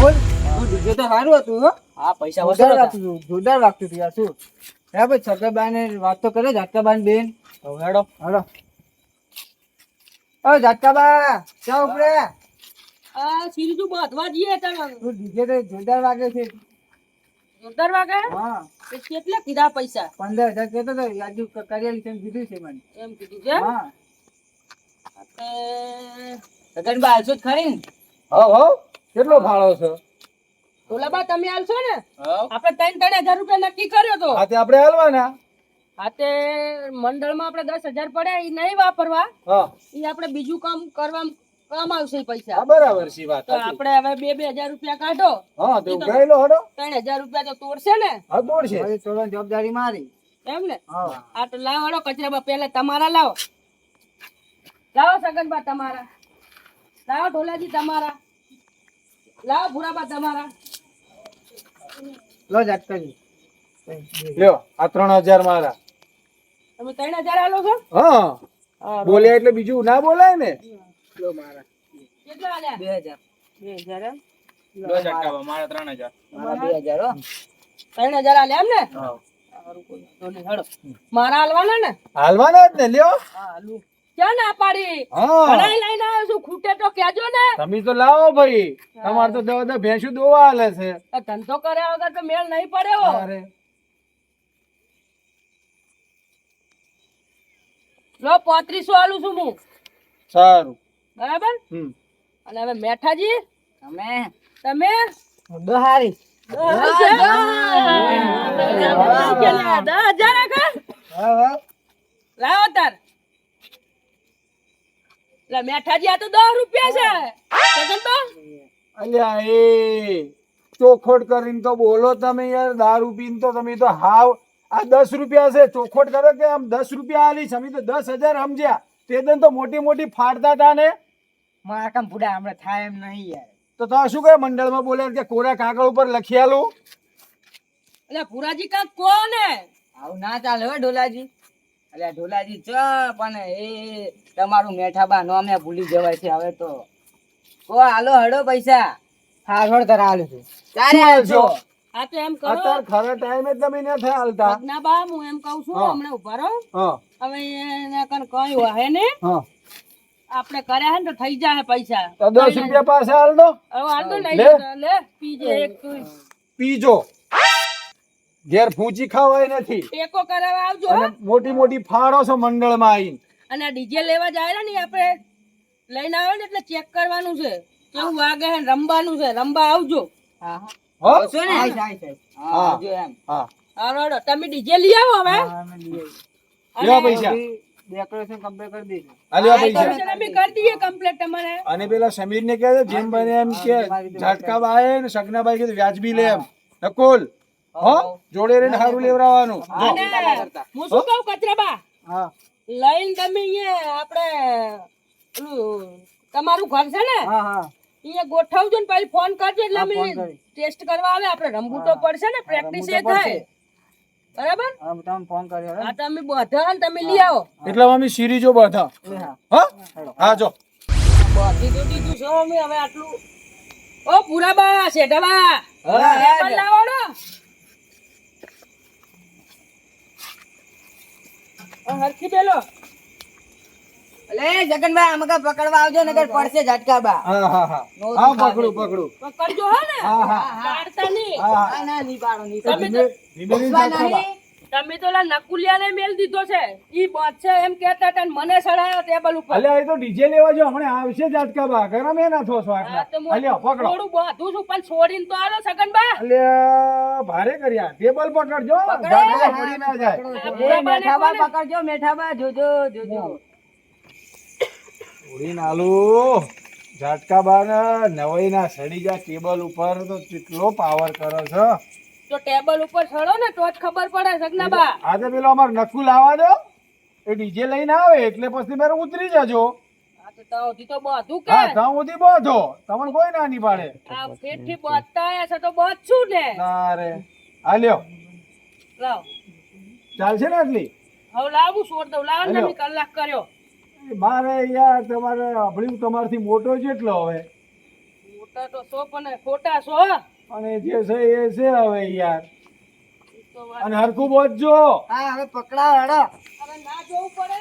ફૂલ DJ તો સારું હતું હો. હા પૈસા જોરદાર વસૂલ જોરદાર વાગતું હતું યાર શું? હે ભાઈ છગનબાને વાત તો કરે ઝાટકાબાન બેન. હેડો. હાલો ઓ ઝાટકાબા ચા ઉપરે આ સીરીઝ બાંધવા જઈએ તમે તું ડીજે તો જોરદાર વાગે છે. જોરદાર વાગે? હા. કેટલા કીધા પૈસા? પંદર હજાર કેતો તો યાજુ કરિયાલી તેમ કીધું છે મને. એમ કીધું છે? હા. આપણે જ ખરી હો હો. કેટલો ફાળો છે? ઓલાબા તમે આલશો ને? આપણે ત્રણ ત્રણ હજાર રૂપિયા નક્કી કર્યો તો. આ આપણે હાલવાના. હા મંડળમાં આપણે દસ હજાર પડ્યા એ નહીં વાપરવા. એ આપણે બીજું કામ કરવા કામ આવશે પૈસા. બરાબર છે વાત આપણે હવે બે બે હજાર રૂપિયા કાઢો. હા તો ગયેલો હડો. ત્રણ હજાર રૂપિયા તો તોડશે ને? હા તોડશે. તોડવાની જવાબદારી મારી. એમ ને? હા. આ તો લાવો હળો કચરાબા પહેલા તમારા લાવો. લાવો સગનબા તમારા. લાવો ઢોલાજી તમારા. લાવો ભૂરાબા તમારા. લો ઝાટકાજી લ્યો આ ત્રણ હજાર મારા. તમે ત્રણ હજાર આલો છો? હા. બોલ્યા એટલે બીજું ના બોલાય ને? કેટલા આલ્યા? બે હજાર. બે હજાર એમ મારા. ત્રણ હજાર. મારા બે હજાર હો. ત્રણ હજાર આલ્યા એમ ને સારું, કોઈ વાંધો નહીં, હેડો. મારા હાલવાના ને? હાલવાના જ ને લ્યો. હા હાલું ક્યાં ના પાડી? ભણાઈ લઈને આવ્યો છું ખૂટે તો કેજો ને. તમે તો લાવો ભાઈ. તમારે તો દવા ભેંસું દોવા હાલે છે. ધંધો કર્યા વગર તો મેળ નહીં પડ્યો. અરે લો પોત્રીસો આલું છું હું. સારું. બરાબર? અને હવે મેઠાજી? તમે? તમે? દહારી. લાવો તાર. લે મેઠાજી આ તો દસ રૂપિયા છે. અલ્યા એ ચોખોટ કરીને તો બોલો તમે યાર દારૂ પીને તો તમે તો હાવ આ દસ રૂપિયા છે ચોખોટ કરો કે આમ દસ રૂપિયા આલી છે અમે તો દસ હજાર સમજ્યા. તે દન તો મોટી મોટી ફાડતા હતા ને. મારા કામ ભૂડા હમણાં થાય એમ નહીં યાર. તો તો શું કહે મંડળમાં બોલ્યા કે કોરા કાગળ ઉપર લખી આલું? એટલે પુરાજી કાક કોને આવું ના ચાલે હો ઢોલાજી. અલ્યા ઢોલાજી ચ પણ એ તમારું મેઠાબા નો અમે ભૂલી જવાય છે હવે તો. કો હાલો હડો પૈસા. હા હળ હાલ હાલું છું? ચારે હાલશો? આ તો એમ કરો. અત્યારે ખરા ટાઈમે તમે નથી હાલતા. ના બા હું એમ કહું છું હમણે હમણાં ઊભા રહો. હવે એને કન કઈ હે ને? આપણે કર્યા હે ને તો થઈ જાય પૈસા. તો 10 રૂપિયા પાસે હાલ દો. હવે હાલ દો લઈ લે. પીજે એક પીજો. ઘેર ફૂંચી ખાવાય નથી. ટેકો કરાવવા આવજો અને મોટી મોટી ફાળો છો મંડળમાં આવીને. અને આ ડીજે લેવા જાય ને આપણે લઈને આવે ને એટલે ચેક કરવાનું છે. કેવું વાગે છે રમવાનું છે. રમવા આવજો. હા હો. હા? ને. હા. આવજો એમ. હા. હાલો તમે ડીજે લઈ આવો હવે. લેવા પૈસા. ડેકોરેશન કમ્પ્લીટ કરી દઈશું આ પૈસા. અમે કરી દઈએ complete તમારે. અને પેલા સમીર ને કહે જેમ બને એમ કે ઝાટકા બાય ને વ્યાજબી લે એમ. નકુલ. હો? જોડે રહીને હારું લેવડાવવાનું. હું શું કહું કચરાબા? હા. લઈને તમે અહીંયા આપણે તમારું ઘર છે ને? હા હા. અહીંયા ગોઠવજો ને પછી ફોન કરજો એટલે અમે ટેસ્ટ કરવા આવે. આપણે રમવું પડશે ને પ્રેક્ટિસ એ થાય. બરાબર? હા ફોન કર્યો હે. તમે બધા તમે લઈ આવો. એટલે અમે સિરીજો બધા. હા. હા? હા જો. બધી તો દીધું છે અમે હવે આટલું. ઓ પુરાબા શેઠાબા હા, પેપર લાવો ને આ હરખી બેલો. અલે જગનભાઈ આમ કા પકડવા આવજો નગર પડશે ઝટકા બા હા હા. હા હા પકડું પકડું. પકડજો હો ને. હા હા. કાઢતા નહીં. ના ના નહીં પાડો નહીં તમે ધીમે ધીમે. તમે તો નકુલિયાને મેલ દીધો છે. ઈ છે એમ કહેતા હતા મને સડાયો ટેબલ ઉપર. અલ્યા એ તો ડીજે લેવા જો હમણે આવશે ઝાટકા બા. ગરમ એ ના થોસો આટલા અલ્યા પકડો. થોડું બધું છું પણ છોડીને તો આલો સગનબા અલ્યા ભારે કર્યા. ટેબલ પકડજો. ઝાટકા પડી ના જાય. મેઠાબા પકડજો મેઠાબા જોજો જોજો. ઉડી જાટકા બા બાર નવાઈ ના સડી જા ટેબલ ઉપર તો કેટલો પાવર કરો છો. તો ટેબલ ઉપર ચડો ને તો જ ખબર પડે સગનાબા આજે પેલો અમાર નકુ લાવવા દો. એ ડીજે લઈને આવે એટલે પછી મેરે ઉતરી જજો. આ તો તાવથી તો બધું કે. હા ત્યાં સુધી બધો. તમને કોઈ ના નહીં પાડે આ પેટથી બધતા આયા છે તો બધ છું ને તારે લાવ. ચાલશે ને આટલી? હવે લાવું છોડ દઉં લાવ ને. કલાક કર્યો. મારે યાર તમારે અભળ્યું તમારથી મોટો જેટલો હવે. મોટા તો સો પણ ખોટા સો અને જે છે એ છે હવે યાર. અને હરખું બોજજો હા હવે પકડાવ હેડો. હવે ના જોવું પડે.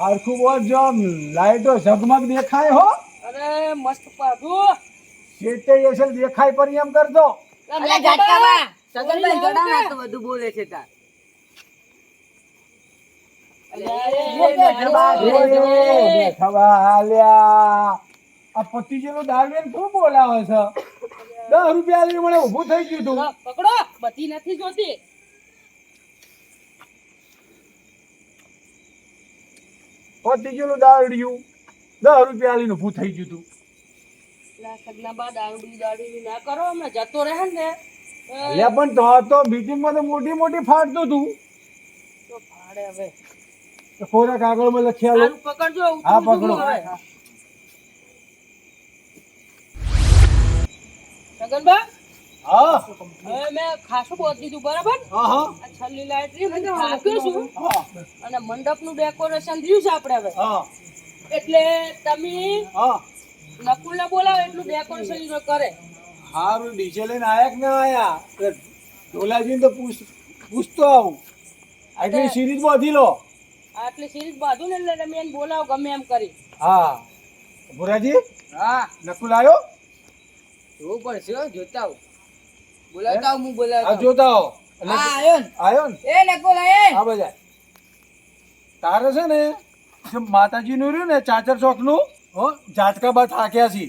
હરખું બોજજો લાઈટો ઝગમગ દેખાય હો. અરે મસ્ત પાધુ શેઠે અસલ દેખાય પર એમ કરજો. અલ્યા ઝાટકાબા સગનભાઈ જોડાવે તો બધું બોલે છે તાર. એ નું પતિ શું દસ રૂપિયા લઈને ઊભું થઈ ગયું તું પકડો બધી નથી જોતી જેલું દારૂડિયું ઉભું ના કરો હમણાં જતો રહે ને પણ તો તો મીટિંગમાં તો મોટી મોટી ફાટતું તું. ભાડે હવે. ખોરાક કાગળમાં લખી આલો. પકડજો હા, પકડો. છું હા. મેં ખાસું બોધ દીધું બરાબર? હા હા. આ છેલ્લી લાઈટ રહી ને થાક્યો છું. અને મંડપનું ડેકોરેશન થયું છે આપણે હવે. હા. એટલે તમે હા. નકુલને બોલાવો એટલું ડેકોરેશન કરે. હારું ડીજે લઈને આયા કે ના આયા? ઢોલાજીને તો પૂછ પૂછતો આવું. આટલી સિરીઝ બાંધી લો. આટલી સિરીઝ બાંધું ને એટલે તમે એને બોલાવો ગમે એમ કરી. હા. ભુરાજી હા. નકુલ આવ્યો? જોવું પડશે હો, જોતા આવું. બોલાવતા આવું, હું આ બોલાવતા આવું. જોતા આવો. એટલે હા આયો ને. આવ્યો ને? એ નકુલ એ આ બધા તારે છે ને જે માતાજીનું રહ્યું ને ચાચર ચોકનું હો ઝાટકા બા થાક્યા છે.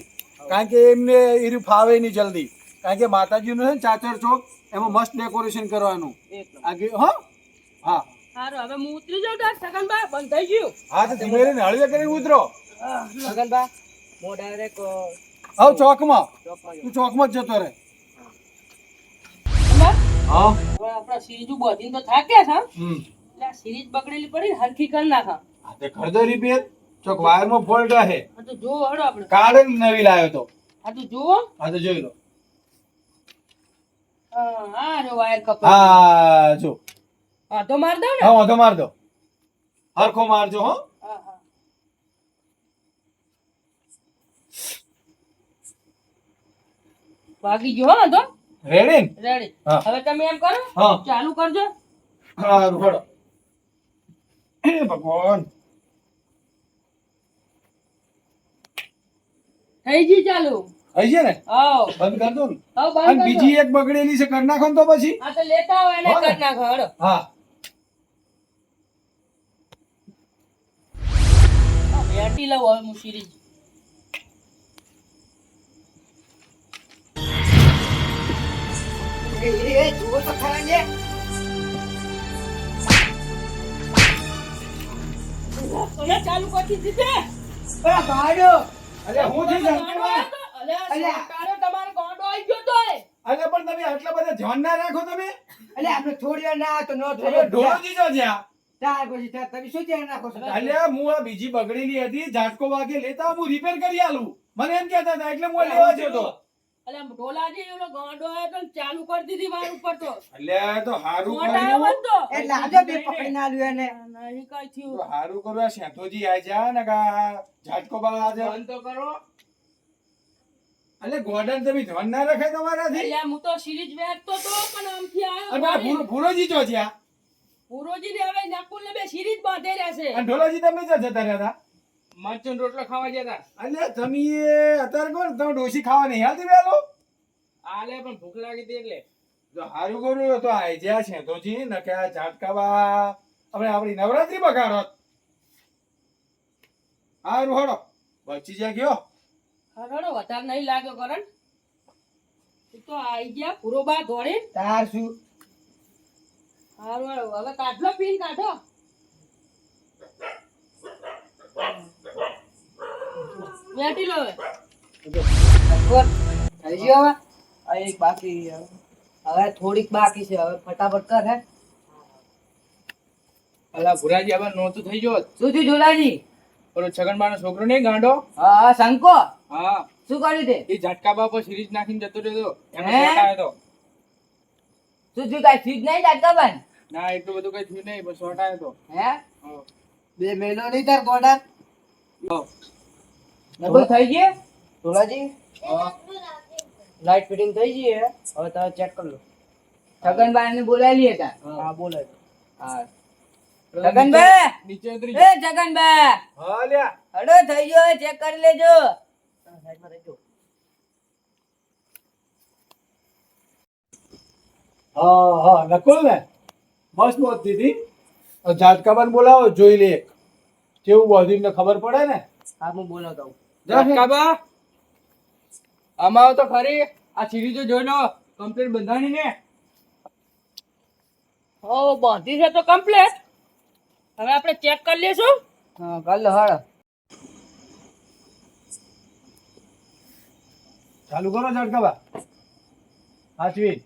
કારણ કે એમને એર્યું ફાવે નહીં જલ્દી. કારણ કે માતાજીનું છે ને ચાચર ચોક એમાં મસ્ત ડેકોરેશન કરવાનું. એકદમ. આગે હો? હા. સારું હવે હું ઉતરી જાઉં તાર સગનબા બંધ થઈ ગયું. હા તો ધીમે રહીને હળવે કરીને ઉતરો. સગનબા હું ડાયરેક્ટ આવ ચોકમાં. ચોકમાં તું ચોકમાં જ જતો રહે. હા? હવે આપણા સિરીઝ બાંધીને તો થાક્યા છે હમ. એટલે આ બગડેલી પડી હરખી કરી નાખા. હા તે કરદો રિપેર ચોક વાયરમાં ફોલ્ટ રહે તો જોવો હળો આપણે. નવી લાવ્યો તો. હા તો જુઓ. હા તો જોઈ લો. હા હા વાયર કપા હા જો. તો માર દો ને? હા વાંધો માર દો. હરખો મારજો હો. હા ગયો હા તો રેડી રેડી હવે તમે એમ કરો ચાલુ કરજો. હા રોડો ભગવાન. થઈ ગઈ ચાલુ? થઈ છે ને? આવો બંધ કર દો ને. અને બીજી એક બગડેલી છે કરી નાખો તો પછી. હા તો લેતા હોય એને કરી નાખો હા. વેટી લઉં હવે હું તને ચાલુ કરી દીધી અરે હું થી જાણતો અલ્યા અલ્યા. તમારો ગોંડો આવી ગયો તોય અરે પણ તમે આટલા બધા ધ્યાન ના રાખો તમે? એટલે આપણે થોડી વાર ના તો ન થોડો ઢોળો દીધો જ્યાં. ત્યાર પછી ત્યાર તમે શું ધ્યાન રાખો છો? અલ્યા હું આ બીજી બગડેલી હતી ઝાટકો વાગે લેતા હું રિપેર કરી આલું. મને એમ કહેતા હતા એટલે હું લેવા જતો. હતો અલ્યા ઢોલાજી એનો ગોંડો આવ્યો તો ચાલુ કરી દીધી માર ઉપર તો. અલ્યા તો હારું કર્યું. એટલે આજે બે પકડી ના લ્યો એને. નહીં કઈ થયું. તો હારું કર્યું આ શેઠોજી આઈ જા ને કા ઝાટકો બા આજે બંધ તો કરો. અલે ગોડન તમે ધ્યાન ના રખાય તમારાથી? અલ્યા હું તો સિરીજ વેચતો તો પણ આમથી અને આ ભૂરો- ભૂરોજી જો જ્યાં. પૂરોજી ને હવે નકુલને બે સિરીજ બાંધે રહેશે. અને ઢોલાજી તમે જ જતા રહ્યા મરચું રોટલો ખાવા ગયા હતા. અલ્યા તમે અત્યારે કોણ? તમે ડોસી ખાવા નહીં હાલતી વેલો આલે પણ ભૂખ લાગી હતી એટલે. જો હારું કર્યું તો આઈ જ્યાં છે તો જી ન કે આ ઝાટકાવા. આપણે આપણી નવરાત્રી બગાડો. હારું હળો બચી જ્યાં ગયો. હરડો વધારે નહીં લાગ્યો કરણ. તું તો આઈ ગયા પૂરો બા ધોળે તાર શું? હારું હવે કાઢલો પીન કાઢો. બેટી લો થઈ ગયો હવે? આ એક બાકી હવે. થોડીક બાકી છે. હવે ફટાફટ કર હે. અલા ભુરાજી હવે નહોતું થઈ ગયો શું થયું જોડાજી પેલો છગનબાનો છોકરો નહીં ગાંડો? હા હા શંકો? હા. શું કર્યું તે? એ ઝટકા બાપો સિરીજ નાખીને જતો રહ્યો એનો આવ્યો તો શું થયું કાંઈ સીટ નહીં ડાટકાબાન ના એટલું બધું કઈ થયું નહીં બસ શોટ આવ્યો હે? બે મહિનો નહીં તાર ગોડા? નબળ થઈ ગઈ ધોલાજી લાઈટ ફિટિંગ થઈ ગઈ હવે તમે ચેક કરી લો. છગનભાઈ ને બોલાવી લઈએ તા હા. બોલે હા. છગનભાઈ નીચે ઉતરી એ છગનભાઈ હા લ્યા. હડો થઈ ગયો ચેક કરી લેજો. સાઈડમાં રહેજો હા હા નકુલ ને? મસ્ત મોત દીધી ઝાટકાબાને બોલાવો જોઈ લે એક. કેવું બધું ને ખબર પડે ને? હા હું બોલાવતો આવું. કાબા આમાં તો ખરી. આ સિરીઝો જોઈ લો કમ્પ્લીટ બંધાણી ને. ઓ બાંધી છે તો કમ્પ્લીટ હવે આપણે ચેક કરી લેશું હા કર લો હળો ચાલુ કરો જાટકાબા હાચવી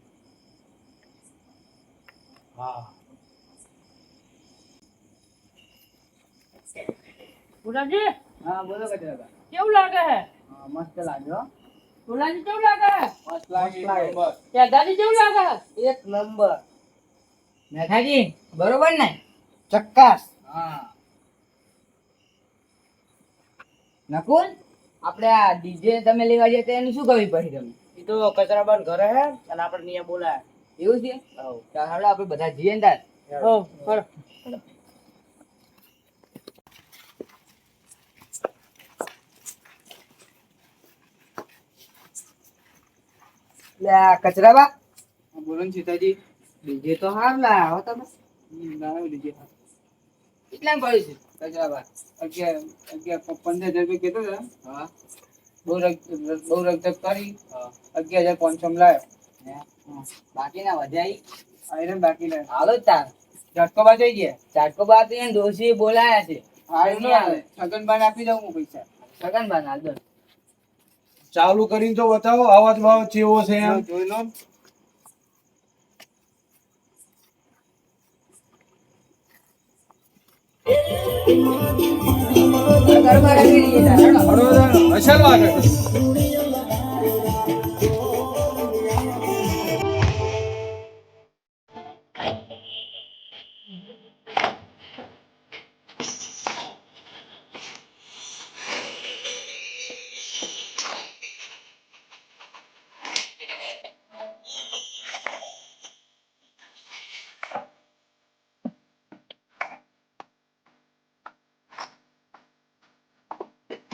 હા. ગુલાબજી હા બોલો કચરાબા કેવું લાગે હે? હા મસ્ત લાગ્યો ગુલાબજી કેવું લાગે હે? મસ્ત લાગે બસ દાદી કેવું લાગે હે? એક નંબર. મેઠાજી બરોબર ને? ચક્કાસ. હા. નકુલ આપણે આ ડીજે તમે લેવા જઈએ તો એનું શું કરવી પડી તમે એ તો કચરાબાન ઘરે હે અને આપણે અહીંયા બોલાય. એવું છે? ચાલ આપણે બધા જઈએ ને તાર. હો કરો લે કચરાબા બોલો ને સીતાજી. ડીજે તો હાર આવો તમે. ના લીજે કેટલા પડ્યું છે કચરાબા અગિયાર અગિયાર પંદર હજાર રૂપિયા કીધું ને હા. બહુ બહુ રકજક કરી. અગિયાર હજાર પાંચસો લાવ્યો હે? બાકી ના વધાઈ આયરન બાકી ના. હાલો જ તાર. બાદ થઈ ગયા? ચાટકો બાદ ડોસી બોલાયા છે. આવે. આવે. છગન બાને આપી દઉં હું પૈસા. છગનબાન હાલ દો. ચાલુ કરીને તો બતાવો અવાજ ભાવ કેવો છે એમ? જોઈ લો. ઘરમાં રાખી દઈએ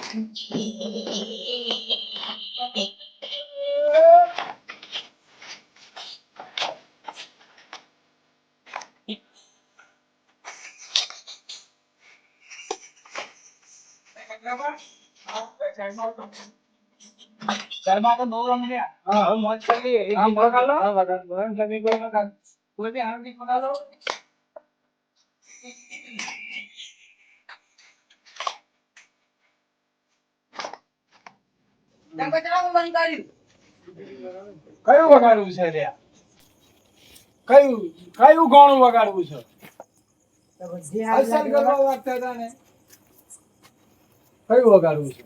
તાર, હેડો. બરોબર અસલ વાત છે. ઘરમાં તો બહુ રમ્યા હા હવે મોજ કરી લઈએ એક આમ ગીત વગાડ લો. હા, વગાડ, વગાડ. તમે કોઈ વગાડ. કોઈ બી આનંદ ગીત વગાડ લો. તમે કચરામાં બંધ કર્યું કયું વગાડવું છે રે કયું કયું ગાણું વગાડવું છે? અસલ ગરબા વાગતા હતા ને. કયું વગાડવું છે?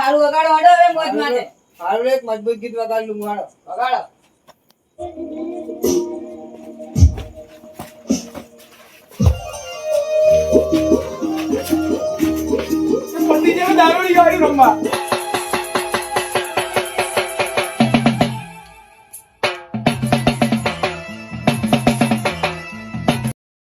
હારું વગાડો હડો હવે મોજ માટે. હારું એક મજબૂત ગીત વગાડ લઉં વગાડો. પતિ જેવું દારૂડી ગાડી રમવા